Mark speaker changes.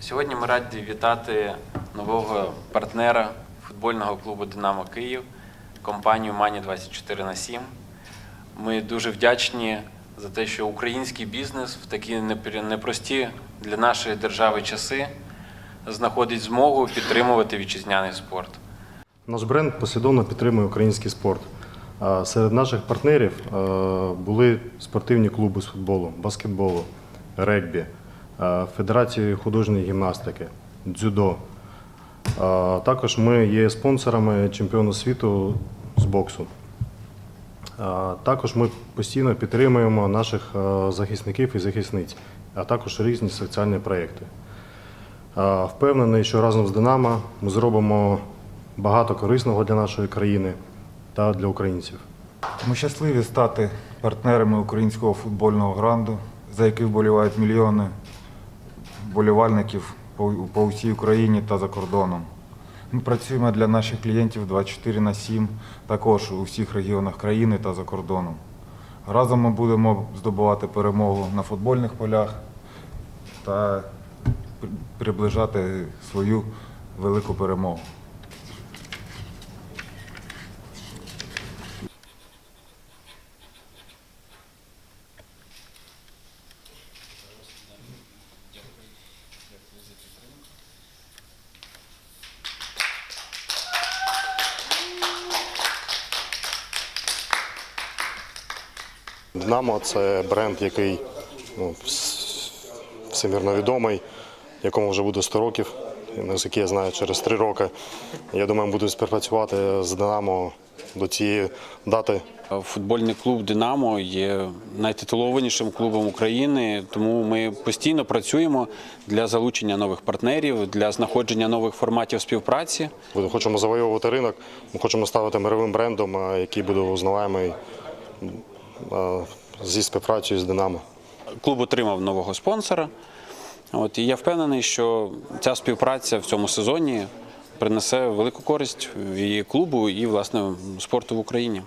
Speaker 1: Сьогодні ми раді вітати нового партнера футбольного клубу Динамо Київ, компанію Мані 24 на 7. Ми дуже вдячні за те, що український бізнес в такі непрості для нашої держави часи знаходить змогу підтримувати вітчизняний спорт.
Speaker 2: Наш бренд послідовно підтримує український спорт. Серед наших партнерів були спортивні клуби з футболу, баскетболу, регбі, Федерації художньої гімнастики, дзюдо. Е, Також ми є спонсорами чемпіону світу з боксу. Е, Також ми постійно підтримуємо наших е, захисників і захисниць, а також різні соціальні проєкти. Е, Впевнений, що разом з Динамо ми зробимо багато корисного для нашої країни та для українців.
Speaker 3: Ми щасливі стати партнерами українського футбольного гранду, за який вболівають мільйони вболівальників по, всій Україні та за кордоном. Ми працюємо для наших клієнтів 24 на 7, також у всіх регіонах країни та за кордоном. Разом ми будемо здобувати перемогу на футбольних полях та приближати свою велику перемогу.
Speaker 2: Динамо це бренд, який ну, вс- всемірно відомий, якому вже буде 100 років, наскільки я знаю, через 3 роки. Я думаю, буду співпрацювати з Динамо до цієї дати.
Speaker 1: Футбольний клуб Динамо є найтитулованішим клубом України, тому ми постійно працюємо для залучення нових партнерів, для знаходження нових форматів співпраці.
Speaker 2: Ми хочемо завоювати ринок, ми хочемо ставити мировим брендом, який буде узнаваємий зі співпрацею з Динамо.
Speaker 1: Клуб отримав нового спонсора. От, і я впевнений, що ця співпраця в цьому сезоні принесе велику користь і клубу, і власне спорту в Україні.